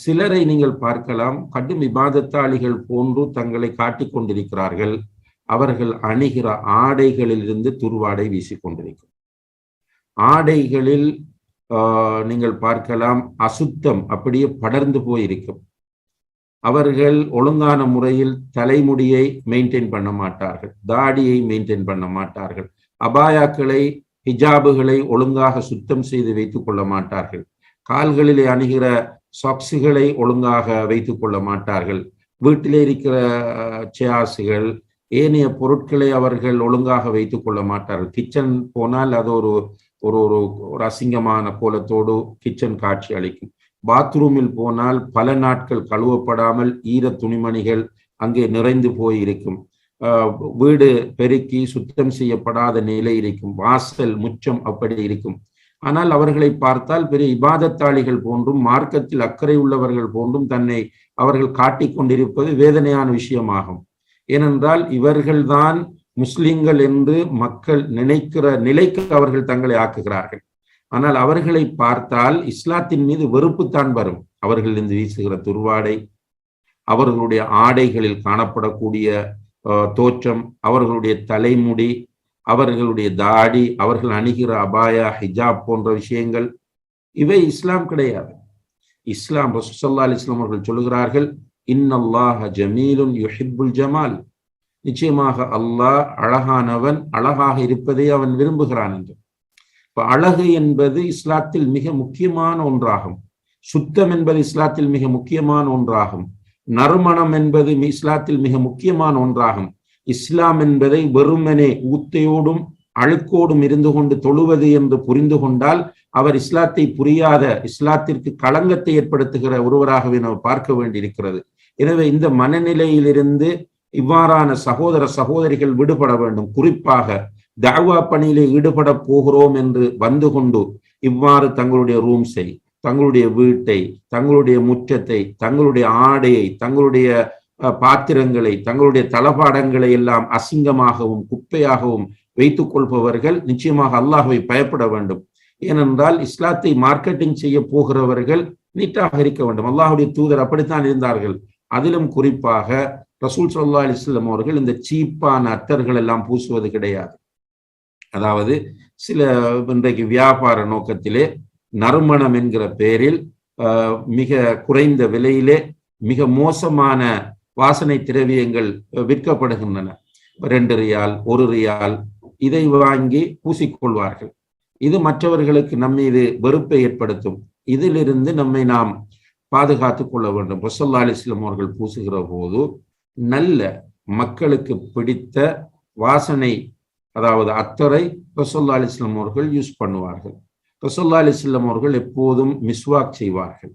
சிலரை நீங்கள் பார்க்கலாம் கடும் விவாதத்தாளிகள் போன்று தங்களை காட்டிக் கொண்டிருக்கிறார்கள். அவர்கள் அணிகிற ஆடைகளிலிருந்து துருவாடை வீசிக்கொண்டிருக்கும் ஆடைகளில் நீங்கள் பார்க்கலாம் அசுத்தம் அப்படியே படர்ந்து போயிருக்கும். அவர்கள் ஒழுங்கான முறையில் தலைமுடியை மெயின்டைன் பண்ண மாட்டார்கள் தாடியை மெயின்டைன் பண்ண மாட்டார்கள் அபாயாக்களை ஹிஜாபுகளை ஒழுங்காக சுத்தம் செய்து வைத்துக் கொள்ள மாட்டார்கள். கால்களிலே அணுகிற சாக்ஸுகளை ஒழுங்காக வைத்துக் கொள்ள மாட்டார்கள். வீட்டிலே இருக்கிற சேயாசுகள் ஏனைய பொருட்களை அவர்கள் ஒழுங்காக வைத்துக் கொள்ள மாட்டார்கள். கிச்சன் போனால் அது ஒரு ஒரு ஒரு ஒரு அசிங்கமான கோலத்தோடு கிச்சன் காட்சி அளிக்கும். பாத்ரூமில் போனால் பல நாட்கள் கழுவப்படாமல் ஈர துணிமணிகள் அங்கே நிறைந்து போய் இருக்கும். வீடு பெருக்கி சுத்தம் செய்யப்படாத நிலை இருக்கும். வாசல் முச்சம் அப்படி இருக்கும். ஆனால் அவர்களை பார்த்தால் பெரிய இபாதத்தாளிகள் போன்றும் மார்க்கத்தில் அக்கறை உள்ளவர்கள் போன்றும் தன்னை அவர்கள் காட்டிக் கொண்டிருப்பது வேதனையான விஷயமாகும். ஏனென்றால் இவர்கள்தான் முஸ்லிம்கள் என்று மக்கள் நினைக்கிற நிலைக்கு அவர்கள் தங்களை ஆக்குகிறார்கள். ஆனால் அவர்களை பார்த்தால் இஸ்லாத்தின் மீது வெறுப்புத்தான் வரும். அவர்களிருந்து வீசுகிற துர்வாடை அவர்களுடைய ஆடைகளில் காணப்படக்கூடிய தோற்றம் அவர்களுடைய தலைமுடி அவர்களுடைய தாடி அவர்கள் அணுகிற அபாயா ஹிஜாப் போன்ற விஷயங்கள் இவை இஸ்லாம் கிடையாது. இஸ்லாம் ரசூசல்லா அலி இஸ்லாம் அவர்கள் சொல்லுகிறார்கள் இன்னல்லாஹ ஜமீலுன் யுஹிப்புல் ஜமால். நிச்சயமாக அல்லாஹ் அழகானவன் அழகாக இருப்பதை அவன் விரும்புகிறான் என்று. இப்ப அழகு என்பது இஸ்லாத்தில் மிக முக்கியமான ஒன்றாகும். சுத்தம் என்பது இஸ்லாத்தில் மிக முக்கியமான ஒன்றாகும். நறுமணம் என்பது இஸ்லாத்தில் மிக முக்கியமான ஒன்றாகும். இஸ்லாம் என்பதை வெறுமனே ஊத்தையோடும் அழுக்கோடும் இருந்து கொண்டு தொழுவது என்று புரிந்து கொண்டால் அவர் இஸ்லாத்தை புரியாத இஸ்லாத்திற்கு களங்கத்தை ஏற்படுத்துகிற ஒருவராகவே நாம் பார்க்க வேண்டியிருக்கிறது. எனவே இந்த மனநிலையிலிருந்து இவ்வாறான சகோதர சகோதரிகள் விடுபட வேண்டும். குறிப்பாக தாவா பணியிலே ஈடுபட போகிறோம் என்று வந்து கொண்டு இவ்வாறு தங்களுடைய ரூம்ஸை தங்களுடைய வீட்டை தங்களுடைய முற்றத்தை தங்களுடைய ஆடையை தங்களுடைய பாத்திரங்களை தங்களுடைய தளபாடங்களை எல்லாம் அசிங்கமாகவும் குப்பையாகவும் வைத்துக் கொள்பவர்கள் நிச்சயமாக அல்லாஹுவை பயப்பட வேண்டும். ஏனென்றால் இஸ்லாத்தை மார்க்கெட்டிங் செய்ய போகிறவர்கள் நீட்டாக இருக்க வேண்டும். அல்லாஹுடைய தூதர் அப்படித்தான் இருந்தார்கள். அதிலும் குறிப்பாக ரசூல் சொல்லா அலிஸ்லம் அவர்கள் இந்த சீப்பான அத்தர்கள் எல்லாம் பூசுவது கிடையாது. அதாவது சில இன்றைக்கு வியாபார நோக்கத்திலே நறுமணம் என்கிற பெயரில் மிக குறைந்த விலையிலே மிக மோசமான வாசனை திரவியங்கள் விற்கப்படுகின்றன. ரெண்டு ரியால் ஒரு ரியால் இதை வாங்கி பூசிக்கொள்வார்கள். இது மற்றவர்களுக்கு நம் மீது வெறுப்பை ஏற்படுத்தும். இதிலிருந்து நம்மை நாம் பாதுகாத்து கொள்ள வேண்டும். ரசல்லா அலிஸ்லாம் அவர்கள் பூசுகிற போது நல்ல மக்களுக்கு பிடித்த வாசனை அதாவது அத்தரை ரசோல்லா அலிஸ்லாம் அவர்கள் யூஸ் பண்ணுவார்கள். ரசோல்லா அலிஸ்லாம் அவர்கள் எப்போதும் மிஸ்வாக் செய்வார்கள்.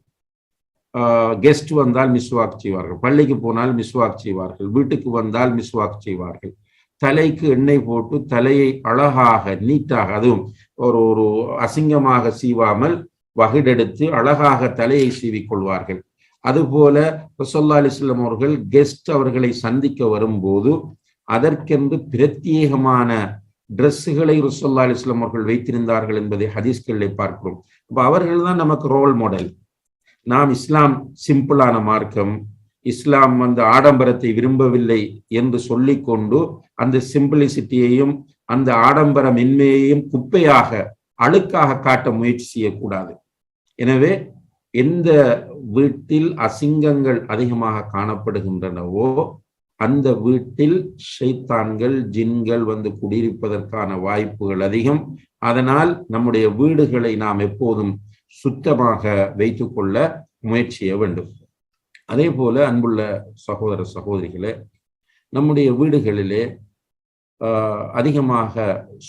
கெஸ்ட் வந்தால் மிஸ்வாக் செய்வார்கள். பள்ளிக்கு போனால் மிஸ்வாக் செய்வார்கள். வீட்டுக்கு வந்தால் மிஸ்வாக் செய்வார்கள். தலைக்கு எண்ணெய் போட்டு தலையை அழகாக நீட்டாக அதுவும் ஒரு ஒரு அசிங்கமாக சீவாமல் வகிடெடுத்து அழகாக தலையை சீவிக்கொள்வார்கள் அதுபோல ரசோல்லா அலிஸ்லாம் அவர்கள் கெஸ்ட் அவர்களை சந்திக்க வரும்போது அதற்கென்று பிரத்யேகமான ட்ரெஸ்ஸுகளை ருசல்லா அலிஸ்லாம் அவர்கள் வைத்திருந்தார்கள் என்பதை ஹதீஸ்களில் பார்க்கிறோம். அப்போ அவர்கள் தான் நமக்கு ரோல் மாடல் நாம் இஸ்லாம் சிம்பிளான மார்க்கம். இஸ்லாம் அந்த ஆடம்பரத்தை விரும்பவில்லை என்று சொல்லிக்கொண்டு அந்த சிம்பிளிசிட்டியையும் அந்த ஆடம்பர மென்மையையும் குப்பையாக அழுக்காக காட்ட முயற்சி செய்யக்கூடாது. எனவே எந்த வீட்டில் அசிங்கங்கள் அதிகமாக காணப்படுகின்றனவோ அந்த வீட்டில் ஷைத்தான்கள் ஜின்கள் வந்து குடியிருப்பதற்கான வாய்ப்புகள் அதிகம். அதனால் நம்முடைய வீடுகளை நாம் எப்போதும் சுத்தமாக வைத்துக்கொள்ள கொள்ள முயற்சிய வேண்டும். அதே போல அன்புள்ள சகோதர சகோதரிகளே நம்முடைய வீடுகளிலே அதிகமாக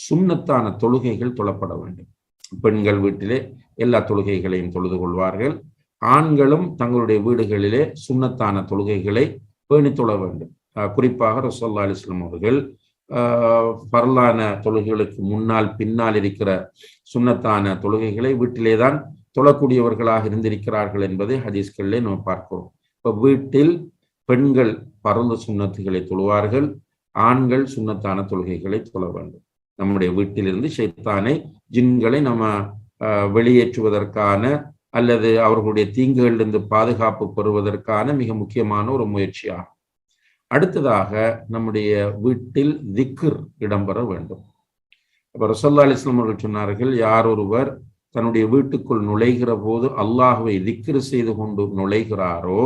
சுண்ணத்தான தொழுகைகள் தொழப்பட வேண்டும். பெண்கள் வீட்டிலே எல்லா தொழுகைகளையும் தொழுது கொள்வார்கள். ஆண்களும் தங்களுடைய வீடுகளிலே சுண்ணத்தான தொழுகைகளை பேணி தொழ வேண்டும். குறிப்பாக ரசோல்லா அலிஸ்லாம் அவர்கள் பரலான தொழுகைகளுக்கு முன்னால் பின்னால் இருக்கிற சுண்ணத்தான தொழுகைகளை வீட்டிலே தான் தொழக்கூடியவர்களாக இருந்திருக்கிறார்கள் என்பதை ஹதீஸ்களிலே நம்ம பார்க்கிறோம். இப்போ வீட்டில் பெண்கள் பரந்த சுண்ணத்துகளை தொழுவார்கள் ஆண்கள் சுண்ணத்தான தொழுகைகளை தொழ வேண்டும். நம்முடைய வீட்டிலிருந்து சைத்தானை ஜின்களை நம்ம வெளியேற்றுவதற்கான அல்லது அவர்களுடைய தீங்குகளிலிருந்து பாதுகாப்பு பெறுவதற்கான மிக முக்கியமான ஒரு முயற்சியாகும். அடுத்ததாக நம்முடைய வீட்டில் திக்ர் இடம்பெற வேண்டும். அப்ப ரசல்லா அலிஸ்லாம் அவர்கள் சொன்னார்கள் யார் ஒருவர் தன்னுடைய வீட்டுக்குள் நுழைகிற போது அல்லாஹுவை திக்ரு செய்து கொண்டு நுழைகிறாரோ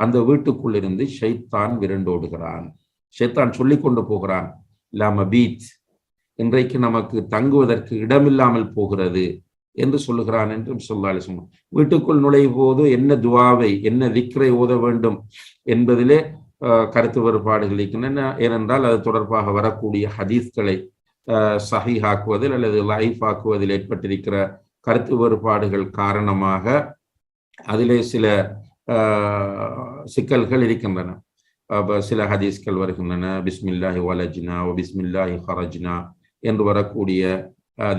அந்த வீட்டுக்குள் இருந்து ஷைத்தான் விரண்டோடுகிறான் ஷைத்தான் சொல்லி கொண்டு போகிறான். இல்லாம பீச் இன்றைக்கு நமக்கு தங்குவதற்கு இடமில்லாமல் போகிறது என்று சொல்லுகிறான் என்றும் சொல்லாலே சொன்னான் வீட்டுக்குள் நுழையும் போது என்ன துவாவை என்ன திக்ரை ஓத வேண்டும் என்பதிலே கருத்து வேறுபாடுகள் இருக்கின்றன ஏனென்றால் அது தொடர்பாக வரக்கூடிய ஹதீஸ்களை சஹிஹாக்குவதில் அல்லது லைஃப் ஆக்குவதில் ஏற்பட்டிருக்கிற கருத்து வேறுபாடுகள் காரணமாக அதிலே சில சிக்கல்கள் இருக்கின்றன. சில ஹதீஸ்கள் வருகின்றன. பிஸ்மில்லாஹி வலஜினா ஓ பிஸ்மில்லாஹி ஹரஜ்னா என்று வரக்கூடிய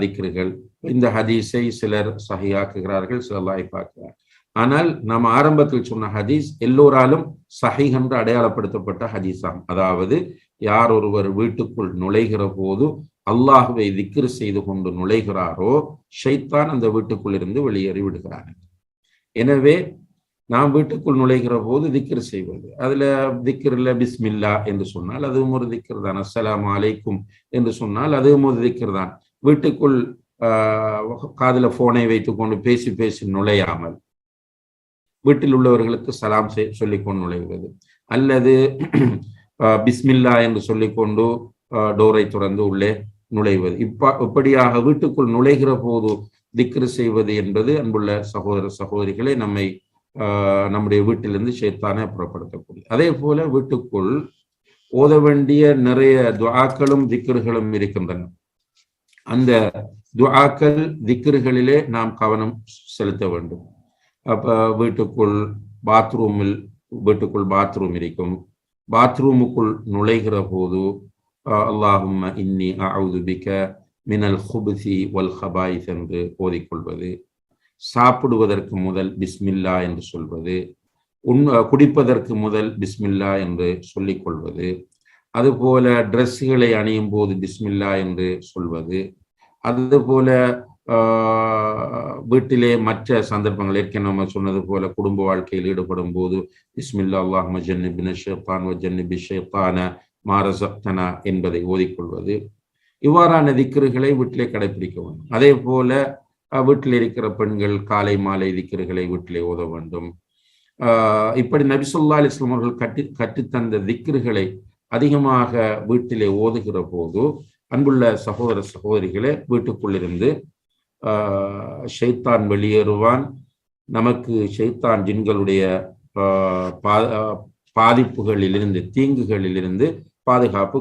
திக்ருகள். இந்த ஹதீஸை சிலர் சஹியாக்குகிறார்கள் சிலர் லாய்ப்பாக்குகிறார் ஆனால் நாம் ஆரம்பத்தில் சொன்ன ஹதீஸ் எல்லோராலும் சஹி என்று அடையாளப்படுத்தப்பட்ட ஹதீஸாம். அதாவது யார் ஒருவர் வீட்டுக்குள் நுழைகிற போது அல்லாஹுவை திக்ரு செய்து கொண்டு நுழைகிறாரோ ஷைத்தான் அந்த வீட்டுக்குள் இருந்து வெளியேறி விடுகிறார்கள் எனவே நாம் வீட்டுக்குள் நுழைகிற போது திக்ர் செய்வது. அதுல திக்ரில் பிஸ்மில்லா என்று சொன்னால் அதுவும் ஒரு திக்ர் தான். அஸ்லாம் அலைக்கும் என்று சொன்னால் அதுவும் ஒரு திக்ர் தான். வீட்டுக்குள் காதுல போனை வைத்துக்கொண்டு பேசி பேசி நுழையாமல். வீட்டில் உள்ளவர்களுக்கு சலாம் சொல்லிக்கொண்டு நுழைகிறது. அல்லது பிஸ்மில்லா என்று சொல்லிக்கொண்டு டோரை தொடர்ந்து உள்ளே நுழைவது. இப்ப இப்படியாக வீட்டுக்குள் நுழைகிற போது திக்ரு செய்வது என்பது அன்புள்ள சகோதர சகோதரிகளை நம்மை நம்முடைய வீட்டிலிருந்து சேர்த்தானே புறப்படுத்தக்கூடிய. அதே போல வீட்டுக்குள் ஓத வேண்டிய நிறைய துவாக்களும் திக்ருகளும் இருக்கின்றன. அந்த துவாக்கள் திக்ருகளிலே நாம் கவனம் செலுத்த வேண்டும். வீட்டுக்குள் பாத்ரூமில் வீட்டுக்குள் பாத்ரூம் இருக்கும். பாத்ரூமுக்குள் நுழைகிற போது அல்லாஹும் இன்னி அவுது பிக்க மினல் ஹுபுசி வல் ஹபாயிஸ் என்று ஓதிக்கொள்வது. சாப்பிடுவதற்கு முதல் பிஸ்மில்லா என்று சொல்வது. உண் குடிப்பதற்கு முதல் பிஸ்மில்லா என்று சொல்லிக்கொள்வது. அதுபோல ட்ரெஸ்ஸுகளை அணியும் போது பிஸ்மில்லா என்று சொல்வது. அதுபோல வீட்டிலே மற்ற சந்தர்ப்பங்கள் ஏற்கனவே நம்ம சொன்னது போல குடும்ப வாழ்க்கையில் ஈடுபடும் போது இஸ்மில்லா அல்லாஹ் ஜன்னிபின் ஷேத்தான் ஜன்னிபி ஷேத்தான என்பதை ஓதிக்கொள்வது. இவ்வாறான திக்கர்களை வீட்டிலே கடைபிடிக்க வேண்டும். அதே போல வீட்டில் இருக்கிற பெண்கள் காலை மாலை திக்கர்களை வீட்டிலே ஓத வேண்டும். இப்படி நபிசுல்லா அலிஸ்லாம் அவர்கள் கட்டி கற்றுத்தந்த திக்கர்களை அதிகமாக வீட்டிலே ஓதுகிற போது அன்புள்ள சகோதர சகோதரிகளே வீட்டுக்குள்ளிருந்து ஷைத்தான் வெளியேறுவான். நமக்கு ஷைத்தான் ஜின்களுடைய பாதிப்புகளிலிருந்து தீங்குகளிலிருந்து பாதுகாப்பு